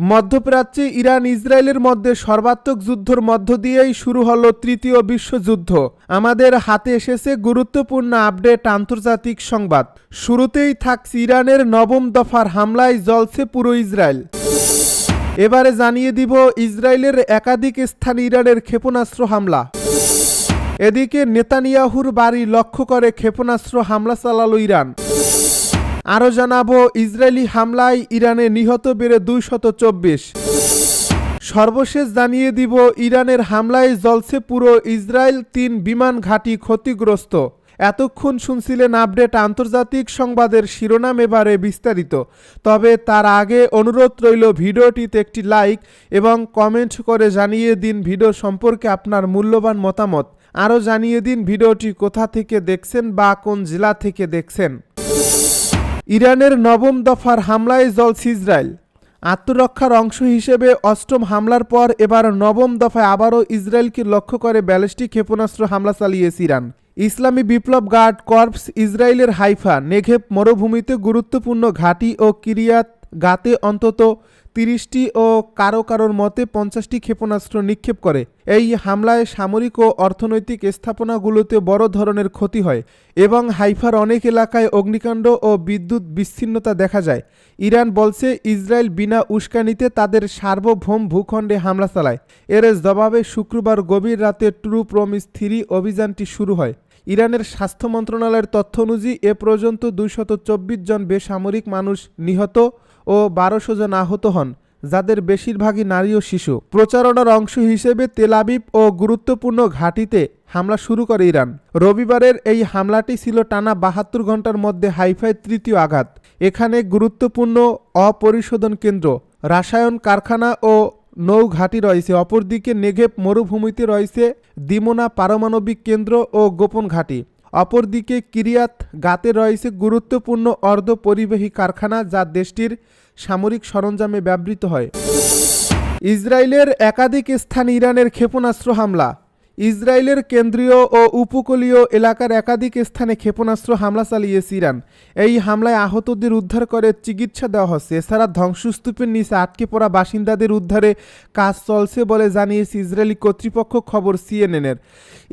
মধ্যপ্রাচ্যে ইরান ইসরায়েলের মধ্যে সর্বাত্মক যুদ্ধর মধ্য দিয়েই শুরু হলো তৃতীয় বিশ্বযুদ্ধ। আমাদের হাতে এসেছে গুরুত্বপূর্ণ আপডেট আন্তর্জাতিক সংবাদ। শুরুতেই থাকছে ইরানের নবম দফার হামলায় জ্বলছে পুরো ইসরায়েল। এবারে জানিয়ে দিব ইসরায়েলের একাধিক স্থানে ইরানের ক্ষেপণাস্ত্র হামলা। এদিকে নেতানিয়াহুর বাড়ি লক্ষ্য করে ক্ষেপণাস্ত্র হামলা চালালো ইরান। আরও জানাব, ইসরায়েলি হামলায় ইরানে নিহত বেড়ে দুইশত চব্বিশ। সর্বশেষ জানিয়ে দিব, ইরানের হামলায় জ্বলছে পুরো ইসরায়েল তিন বিমান ঘাঁটি ক্ষতিগ্রস্ত। এতক্ষণ শুনছিলেন আপডেট আন্তর্জাতিক সংবাদের শিরোনাম এবারে বিস্তারিত। তবে তার আগে অনুরোধ রইল ভিডিওটিতে একটি লাইক এবং কমেন্ট করে জানিয়ে দিন ভিডিও সম্পর্কে আপনার মূল্যবান মতামত। আরও জানিয়ে দিন ভিডিওটি কোথা থেকে দেখছেন বা কোন জেলা থেকে দেখছেন। ইরানের নবম দফার হামলায় জ্বলছে ইসরায়েল। আত্মরক্ষার অংশ হিসেবে অষ্টম হামলার পর এবার নবম দফায় আবারও ইসরায়েলকে লক্ষ্য করে ব্যালিস্টিক ক্ষেপণাস্ত্র হামলা চালিয়েছে ইরান। ইসলামী বিপ্লব গার্ড কর্পস ইসরায়েলের হাইফা নেঘেব মরুভূমিতে গুরুত্বপূর্ণ ঘাঁটি ও কিরিয়াত গাতে অন্তত তিরিশটি ও কারও কারোর মতে পঞ্চাশটি ক্ষেপণাস্ত্র নিক্ষেপ করে। এই হামলায় সামরিক ও অর্থনৈতিক স্থাপনাগুলোতে বড় ধরনের ক্ষতি হয় এবং হাইফার অনেক এলাকায় অগ্নিকাণ্ড ও বিদ্যুৎ বিচ্ছিন্নতা দেখা যায়। ইরান বলছে, ইসরায়েল বিনা উস্কানিতে তাদের সার্বভৌম ভূখণ্ডে হামলা চালায়। এর জবাবে শুক্রবার গভীর রাতে ট্রু প্রমিস থ্রি অভিযানটি শুরু হয়। ইরানের স্বাস্থ্য মন্ত্রণালয়ের তথ্য অনুযায়ী, এ পর্যন্ত চব্বিশ জন বেসামরিক মানুষ নিহত। ও বারোশো জন আহত হন, যাদের বেশিরভাগই নারী ও শিশু। প্রচারণার অংশ হিসেবে তেলাবিব ও গুরুত্বপূর্ণ ঘাঁটিতে হামলা শুরু করে ইরান। রবিবারের এই হামলাটি ছিল টানা বাহাত্তর ঘণ্টার মধ্যে হাইফাই তৃতীয় আঘাত। এখানে গুরুত্বপূর্ণ অপরিশোধন কেন্দ্র, রাসায়ন কারখানা ও নৌ ঘাঁটি রয়েছে। অপরদিকে নেঘেব মরুভূমিতে রয়েছে দিমোনা পারমাণবিক কেন্দ্র ও গোপন ঘাঁটি। অপরদিকে কিরিয়াত গাতে রয়েছে গুরুত্বপূর্ণ অর্ধ পরিবাহী কারখানা যা দেশটির সামরিক সরঞ্জামে ব্যবহৃত হয়। ইসরায়েলের একাধিক স্থানে ইরানের ক্ষেপণাস্ত্র হামলা। ইসরায়েলের কেন্দ্রীয় ও উপকূলীয় এলাকার একাধিক স্থানে ক্ষেপণাস্ত্র হামলা চালিয়েছে ইরান এই হামলায় আহতদের উদ্ধার করে চিকিৎসা দেওয়া হচ্ছে। এছাড়া ধ্বংসস্তূপের নিচে আটকে পড়া বাসিন্দাদের উদ্ধারে কাজ চলছে বলে জানিয়েছে ইসরায়েলি কর্তৃপক্ষ খবর সিএনএনের।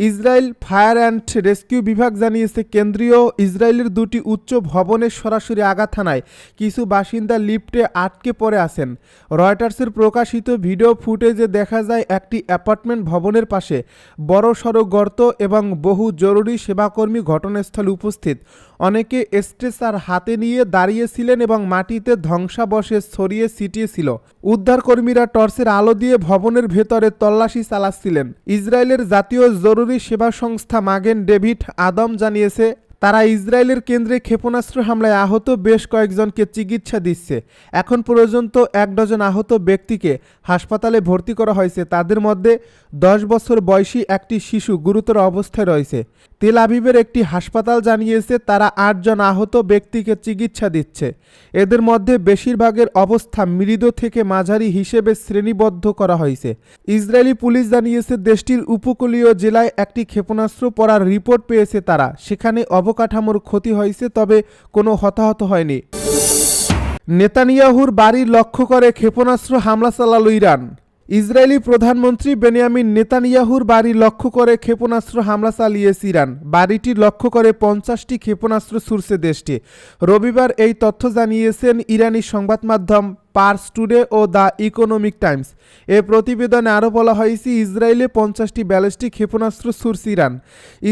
ইসরায়েল ফায়ার অ্যান্ড রেস্কিউ বিভাগ জানিয়েছে, কেন্দ্রীয় ইসরায়েলের দুটি উচ্চ ভবনের সরাসরি আঘাত হানায় কিছু বাসিন্দা লিফটে আটকে পড়ে আছেন। রয়টার্সের প্রকাশিত ভিডিও ফুটেজে দেখা যায়, একটি অ্যাপার্টমেন্ট ভবনের পাশে বড় সড়ো গর্ত এবং বহু জরুরি সেবাকর্মী ঘটনাস্থলে উপস্থিত। অনেকে স্ট্রেসার হাতে নিয়ে দাঁড়িয়েছিলেন এবং মাটিতে ধ্বংসাবশেষ ছড়িয়ে ছিটিয়েছিল। উদ্ধারকর্মীরা টর্চের আলো দিয়ে ভবনের ভেতরে তল্লাশি চালাচ্ছিলেন। ইসরায়েলের জাতীয় জরুরি সেবা সংস্থা মাগেন ডেভিড আদম জানিয়েছে তারা ইসরায়েলের কেন্দ্রে ক্ষেপণাস্ত্র হামলায় আহত বেশ কয়েকজনকে চিকিৎসা দিচ্ছে। এখন পর্যন্ত এক ডজন আহত ব্যক্তিকে হাসপাতালে ভর্তি করা হয়েছে। তাদের মধ্যে দশ বছর বয়সী একটি শিশু গুরুতর অবস্থায় রয়েছে। তেল আবিবের একটি হাসপাতাল জানিয়েছে, তারা আটজন আহত ব্যক্তিকে চিকিৎসা দিচ্ছে। এদের মধ্যে বেশিরভাগের অবস্থা মৃদু থেকে মাঝারি হিসেবে শ্রেণীবদ্ধ করা হয়েছে। ইসরায়েলি পুলিশ জানিয়েছে, দেশটির উপকূলীয় জেলায় একটি ক্ষেপণাস্ত্র পড়ার রিপোর্ট পেয়েছে তারা। সেখানে অবকাঠামোর ক্ষতি হয়েছে, তবে কোনো হতাহত হয়নি। নেতানিয়াহুর বাড়ি লক্ষ্য করে ক্ষেপণাস্ত্র হামলা চালালো ইরান। ইসরায়েলি প্রধানমন্ত্রী বেনিয়ামিন নেতানিয়াহুর বাড়ি লক্ষ্য করে ক্ষেপণাস্ত্র হামলা চালিয়েছে ইরান। বাড়িটি লক্ষ্য করে পঞ্চাশটি ক্ষেপণাস্ত্র ছুড়ছে দেশটি। রবিবার এই তথ্য জানিয়েছেন ইরানি সংবাদ মাধ্যম পার্স টুডে ও দ্য ইকোনমিক টাইমস। এ প্রতিবেদনে আরও বলা হয়েছে, ইসরায়েলে পঞ্চাশটি ব্যালিস্টিক ক্ষেপণাস্ত্র ছুড়ছে ইরান।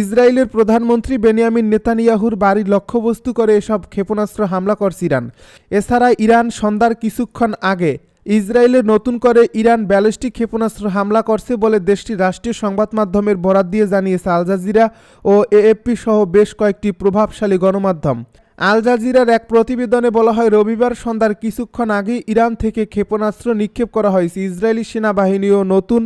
ইসরায়েলের প্রধানমন্ত্রী বেনিয়ামিন নেতানিয়াহুর বাড়ির লক্ষ্যবস্তু করে এসব ক্ষেপণাস্ত্র হামলা করছে ইরান। এছাড়া ইরান সন্ধ্যার কিছুক্ষণ আগে ইসরায়েলে নতুন করে ইরান ব্যালিস্টিক ক্ষেপণাস্ত্র হামলা করছে বলে দেশটির রাষ্ট্রীয় সংবাদ মাধ্যমের বরাত দিয়ে জানিয়েছে আল জাজিরা ও এএফপি সহ বেশ কয়েকটি প্রভাবশালী গণমাধ্যম। আল জাজিরার এক প্রতিবেদনে বলা হয়, রবিবার সন্ধ্যার কিছুক্ষণ আগে ইরান থেকে ক্ষেপণাস্ত্র নিক্ষেপ করা হয়েছে। ইসরায়েলি সেনাবাহিনীও নতুন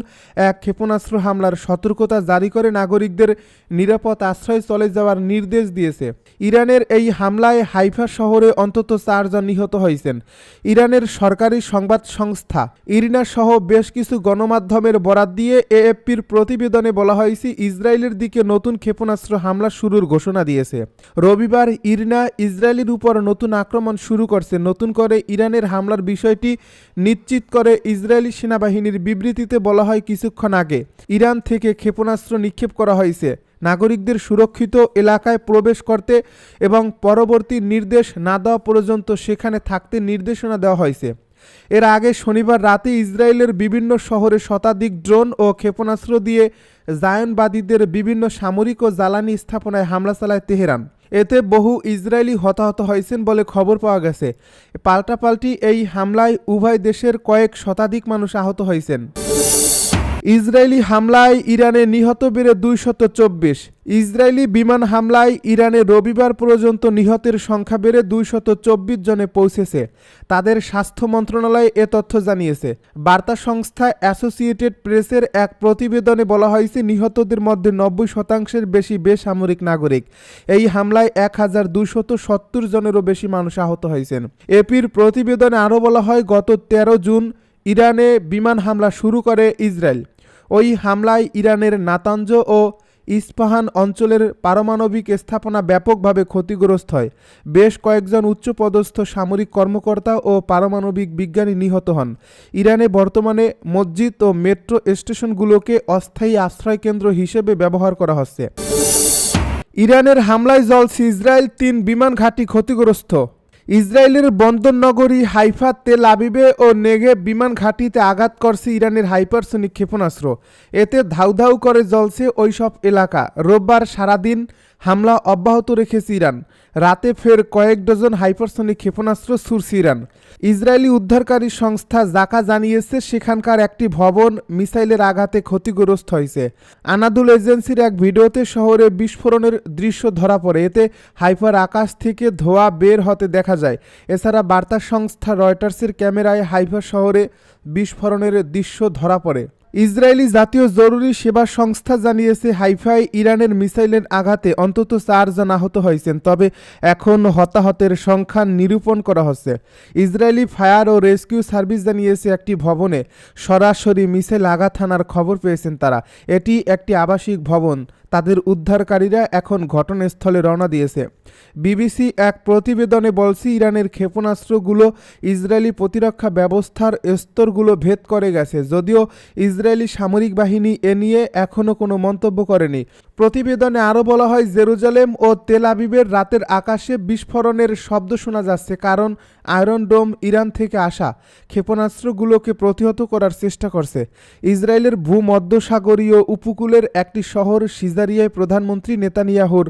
এক ক্ষেপণাস্ত্র হামলার সতর্কতা জারি করে নাগরিকদের নিরাপদ আশ্রয় চলে যাওয়ার নির্দেশ দিয়েছে। ইরানের এই হামলায় হাইফা শহরে অন্তত চারজন নিহত হয়েছেন। ইরানের সরকারি সংবাদ সংস্থা ইরিনা সহ বেশ কিছু গণমাধ্যমের বরাত দিয়ে এএফপির প্রতিবেদনে বলা হয়েছে, ইসরায়েলের দিকে নতুন ক্ষেপণাস্ত্র হামলা শুরুর ঘোষণা দিয়েছে। রবিবার ইরিনা ইসরায়েলের উপর নতুন আক্রমণ শুরু করছে। নতুন করে ইরানের হামলার বিষয়টি নিশ্চিত করে ইসরায়েলি সেনাবাহিনীর বিবৃতিতে বলা হয় কিছুক্ষণ আগে। ইরান থেকে ক্ষেপণাস্ত্র নিক্ষেপ করা হয়েছে। নাগরিকদের সুরক্ষিত এলাকায় প্রবেশ করতে এবং পরবর্তী নির্দেশ না দেওয়া পর্যন্ত সেখানে থাকতে নির্দেশনা দেওয়া হয়েছে। এর আগে শনিবার রাতে ইসরায়েলের বিভিন্ন শহরে শতাধিক ড্রোন ও ক্ষেপণাস্ত্র দিয়ে জায়নবাদীদের বিভিন্ন সামরিক ও জ্বালানি স্থাপনায় হামলা চালায় তেহরান। এতে বহু ইসরায়েলি হতাহত হয়েছেন বলে খবর পাওয়া গেছে। পাল্টাপাল্টি এই হামলায় উভয় দেশের কয়েক শতাধিক মানুষ আহত হয়েছেন। ইসরায়েলি হামলায় ইরানে নিহত বেড়ে দুইশত চব্বিশ। ইসরায়েলি বিমান হামলায় ইরানে রবিবার পর্যন্ত নিহতের সংখ্যা বেড়ে দুইশত চব্বিশ জনে পৌঁছেছে। তাদের স্বাস্থ্য মন্ত্রণালয় এ তথ্য জানিয়েছে। বার্তা সংস্থা অ্যাসোসিয়েটেড প্রেসের এক প্রতিবেদনে বলা হয়েছে, নিহতদের মধ্যে নব্বই শতাংশের বেশি বেসামরিক নাগরিক। এই হামলায় এক হাজার দুইশত সত্তর জনেরও বেশি মানুষ আহত হয়েছেন। এপির প্রতিবেদনে আরও বলা হয়, গত তেরো জুন ইরানে বিমান হামলা শুরু করে ইসরায়েল। ওই হামলায় ইরানের নাতাঞ্জ ও ইস্পাহান অঞ্চলের পারমাণবিক স্থাপনা ব্যাপকভাবে ক্ষতিগ্রস্ত হয়। বেশ কয়েকজন উচ্চপদস্থ সামরিক কর্মকর্তা ও পারমাণবিক বিজ্ঞানী নিহত হন। ইরানে বর্তমানে মসজিদ ও মেট্রো স্টেশনগুলোকে অস্থায়ী আশ্রয়কেন্দ্র হিসেবে ব্যবহার করা হচ্ছে। ইরানের হামলায় জ্বলছে ইসরায়েল তিন বিমান ঘাঁটি ক্ষতিগ্রস্ত। ইসরায়েলের বন্দর নগরী হাইফা তেল আবিবে ও নেগে বিমান ঘাঁটিতে আঘাত করছে ইরানের হাইপারসনিক ক্ষেপণাস্ত্র। এতে ধাউ ধাউ করে জ্বলছে ওইসব এলাকা। রোববার সারাদিন হামলা অব্যাহত রেখেছে ইরান। রাতে ফের কয়েক ডজন হাইপারসনিক ক্ষেপণাস্ত্র ছুড়ছে ইরান। ইসরায়েলি উদ্ধারকারী সংস্থা জাকা জানিয়েছে, সেখানকার একটি ভবন মিসাইলের আঘাতে ক্ষতিগ্রস্ত হয়েছে। আনাদুল এজেন্সির এক ভিডিওতে শহরে বিস্ফোরণের দৃশ্য ধরা পড়ে। এতে হাইপার আকাশ থেকে ধোয়া বের হতে দেখা যায়। এছাড়া বার্তা সংস্থা রয়টার্সের ক্যামেরায় হাইফা শহরে বিস্ফোরণের দৃশ্য ধরা পড়ে। ইসরায়েলি জাতীয় জরুরি সেবা সংস্থা জানিয়েছে হাইফাই ইরানের মিসাইলের আঘাতে অন্তত চারজন আহত হয়েছেন, তবে এখন হতাহতের সংখ্যা নিরূপণ করা হচ্ছে। ইসরায়েলি ফায়ার ও রেস্কিউ সার্ভিস জানিয়েছে একটি ভবনে সরাসরি মিসাইল আঘাত হানার খবর পেয়েছেন তারা। এটি একটি আবাসিক ভবন তাদের উদ্ধারকারীরা এখন ঘটনাস্থলে রওনা দিয়েছে। বিবিসি এক প্রতিবেদনে বলছে, ইরানের ক্ষেপণাস্ত্রগুলো ইসরায়েলি প্রতিরক্ষা ব্যবস্থার স্তরগুলো ভেদ করে গেছে। যদিও ইসরায়েলি সামরিক বাহিনী এ নিয়ে এখনও কোনো মন্তব্য করেনি। প্রতিবেদনে আরও বলা হয়, জেরুজালেম ও তেল আবিবের রাতের আকাশে বিস্ফোরণের শব্দ শোনা যাচ্ছে, কারণ আয়রন ডোম ইরান থেকে আসা ক্ষেপণাস্ত্রগুলোকে প্রতিহত করার চেষ্টা করছে। ইসরায়েলের ভূমধ্যসাগরীয় উপকূলের একটি শহর সিজারিয়ায় প্রধানমন্ত্রী নেতানিয়াহুর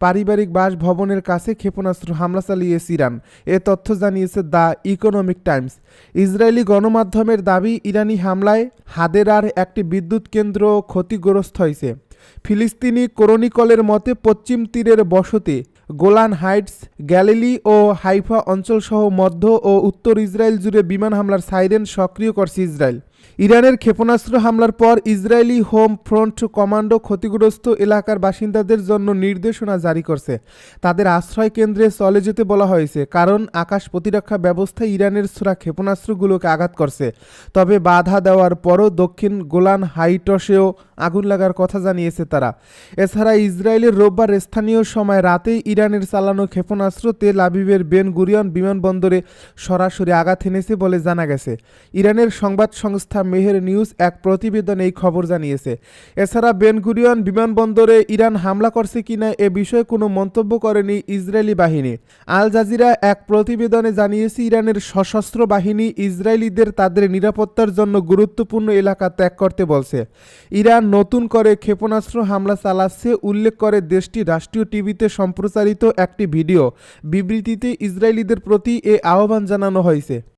পারিবারিক বাসভবনের কাছে ক্ষেপণাস্ত্র হামলা চালিয়েছে ইরান। এ তথ্য জানিয়েছে দ্য ইকোনমিক টাইমস। ইসরায়েলি গণমাধ্যমের দাবি, ইরানি হামলায় হাদেরার একটি বিদ্যুৎ কেন্দ্র ক্ষতিগ্রস্ত হয়েছে। ফিলিস্তিনি ক্রনিকলের মতে পশ্চিম তীরের বসতি গোলান হাইটস, গ্যালিলি ও হাইফা অঞ্চলসহ মধ্য ও উত্তর ইসরায়েল জুড়ে বিমান হামলার সাইরেন সক্রিয় করছে ইসরায়েল। ইরানের ক্ষেপণাস্ত্র হামলার পর ইসরায়েলি হোম ফ্রন্ট কমান্ডো ক্ষতিগ্রস্ত এলাকার বাসিন্দাদের জন্য নির্দেশনা জারি করছে। তাদের আশ্রয় কেন্দ্রে চলে যেতে বলা হয়েছে, কারণ আকাশ প্রতিরক্ষা ব্যবস্থা ইরানের ছোড়া ক্ষেপণাস্ত্রগুলোকে আঘাত করছে। তবে বাধা দেওয়ার পরও দক্ষিণ গোলান হাইটসেও আগুন লাগার কথা জানিয়েছে তারা। এছাড়া ইসরায়েলের রোববার স্থানীয় সময় রাতেই ইরানের চালানো ক্ষেপণাস্ত্র তেল আবিবের বেন গুরিয়ন বিমানবন্দরে সরাসরি আঘাত এনেছে বলে জানা গেছে। ইরানের সংবাদ সংস্থা মেহের নিউজ এক প্রতিবেদন এই খবর জানিয়েছে। এছাড়া বেনগুরিয়ন বিমানবন্দরে ইরান হামলা করছে কিনা এ বিষয়ে কোনো মন্তব্য করেনি ইসরায়েলি বাহিনী। আল জাজিরা এক প্রতিবেদনে জানিয়েছে, ইরানের সশস্ত্র বাহিনী ইসরায়েলিদের তাদের নিরাপত্তার জন্য গুরুত্বপূর্ণ এলাকা ত্যাগ করতে বলছে। ইরান নতুন করে ক্ষেপণাস্ত্র হামলা চালাচ্ছে, উল্লেখ করে দেশটি রাষ্ট্রীয় টিভিতে সম্প্রচারিত একটি ভিডিও। বিবৃতিতে ইসরায়েলিদের প্রতি এ আহ্বান জানানো হয়েছে।